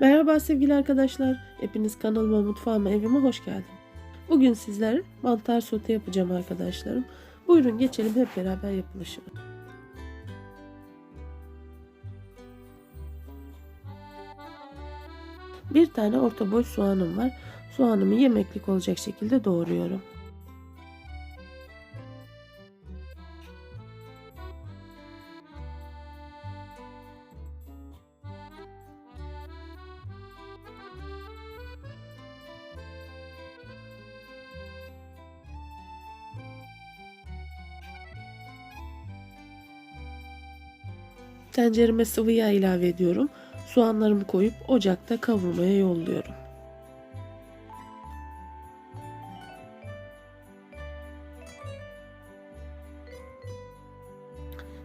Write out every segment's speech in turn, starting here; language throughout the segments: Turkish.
Merhaba sevgili arkadaşlar. Hepiniz kanalıma, mutfağıma, evime hoş geldiniz. Bugün sizlere mantar sote yapacağım arkadaşlarım. Buyurun geçelim hep beraber yapılışına. Bir tane orta boy soğanım var. Soğanımı yemeklik olacak şekilde doğruyorum. Tencereme sıvı yağ ilave ediyorum. Soğanlarımı koyup ocakta kavurmaya yolluyorum.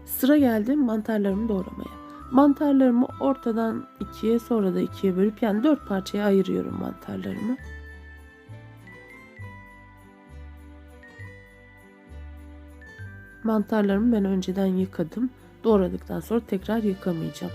Sıra geldi mantarlarımı doğramaya. Mantarlarımı ortadan ikiye sonra da ikiye bölüp yani dört parçaya ayırıyorum mantarlarımı. Mantarlarımı ben önceden yıkadım. Doğradıktan sonra tekrar yıkamayacağım.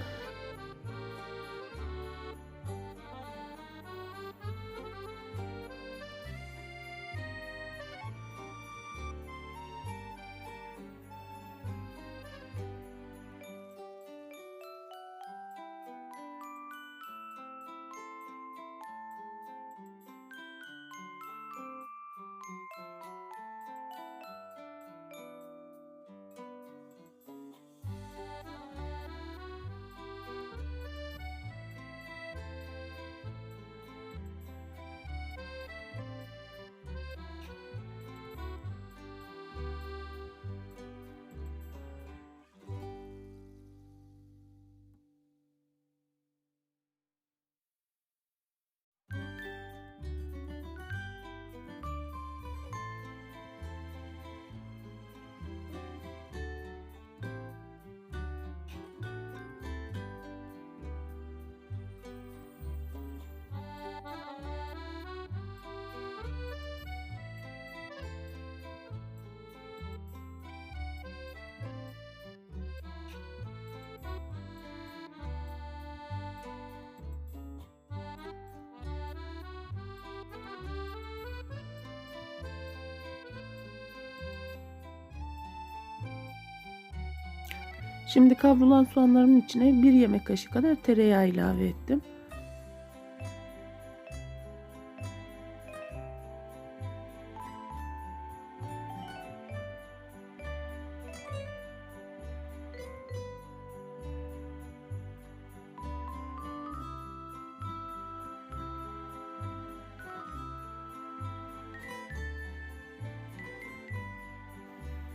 Şimdi kavrulan soğanlarımın içine bir yemek kaşığı kadar tereyağı ilave ettim.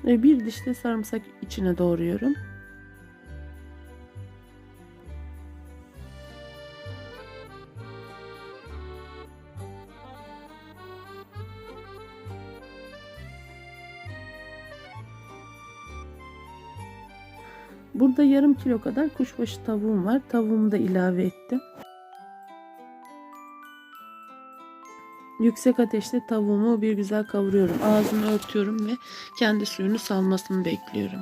Ve bir diş de sarımsak içine doğruyorum. Burada yarım kilo kadar kuşbaşı tavuğum var. Tavuğumu da ilave ettim. Yüksek ateşte tavuğumu bir güzel kavuruyorum. Ağzını örtüyorum ve kendi suyunu salmasını bekliyorum.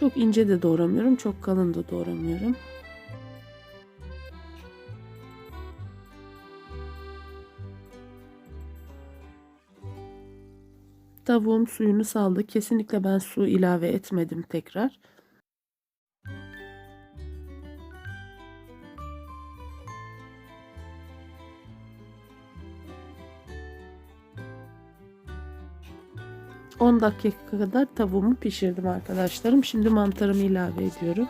Çok ince de doğramıyorum, çok kalın da doğramıyorum. Tavuğum suyunu saldı. Kesinlikle ben su ilave etmedim tekrar. On dakika kadar tavuğumu pişirdim arkadaşlarım. Şimdi mantarımı ilave ediyorum.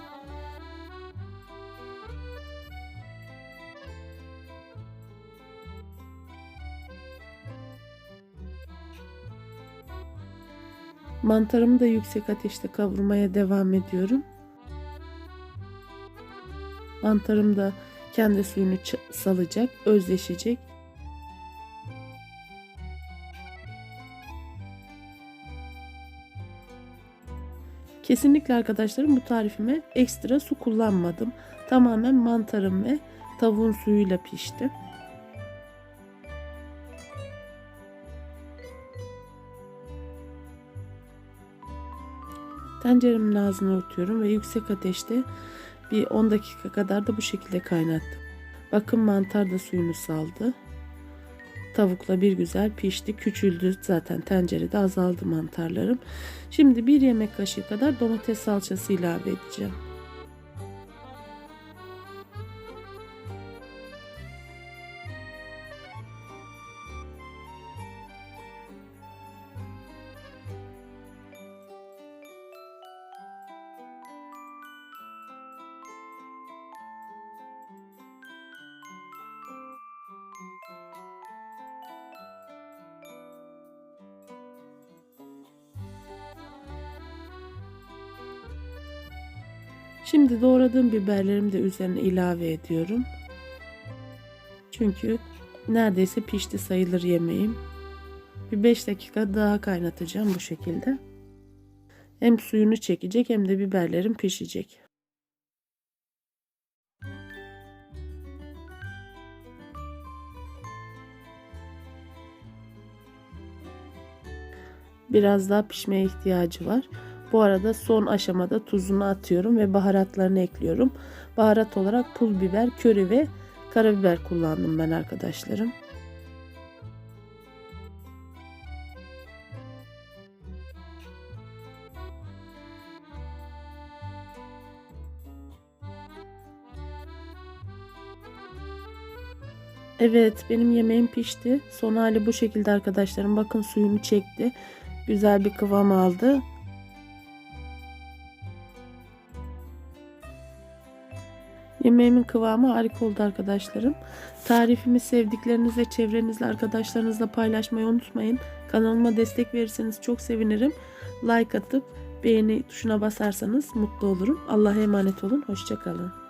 Mantarımı da yüksek ateşte kavurmaya devam ediyorum. Mantarım da kendi suyunu salacak, özleşecek. Kesinlikle arkadaşlarım bu tarifime ekstra su kullanmadım. Tamamen mantarım ve tavuğun suyuyla pişti. Tenceremin ağzını örtüyorum ve yüksek ateşte bir 10 dakika kadar da bu şekilde kaynattım. Bakın mantar da suyunu saldı. Tavukla bir güzel pişti. Küçüldü zaten tencerede azaldı mantarlarım. Şimdi bir yemek kaşığı kadar domates salçası ilave edeceğim. Şimdi doğradığım biberlerimi de üzerine ilave ediyorum. Çünkü neredeyse pişti sayılır yemeğim. Bir 5 dakika daha kaynatacağım bu şekilde. Hem suyunu çekecek hem de biberlerim pişecek. Biraz daha pişmeye ihtiyacı var. Bu arada son aşamada tuzunu atıyorum ve baharatlarını ekliyorum. Baharat olarak pul biber, köri ve karabiber kullandım ben arkadaşlarım. Evet benim yemeğim pişti. Son hali bu şekilde arkadaşlarım. Bakın suyunu çekti. Güzel bir kıvam aldı. Yemeğimin kıvamı harika oldu arkadaşlarım. Tarifimi sevdiklerinizle, çevrenizle, arkadaşlarınızla paylaşmayı unutmayın. Kanalıma destek verirseniz çok sevinirim. Like atıp beğeni tuşuna basarsanız mutlu olurum. Allah'a emanet olun. Hoşçakalın.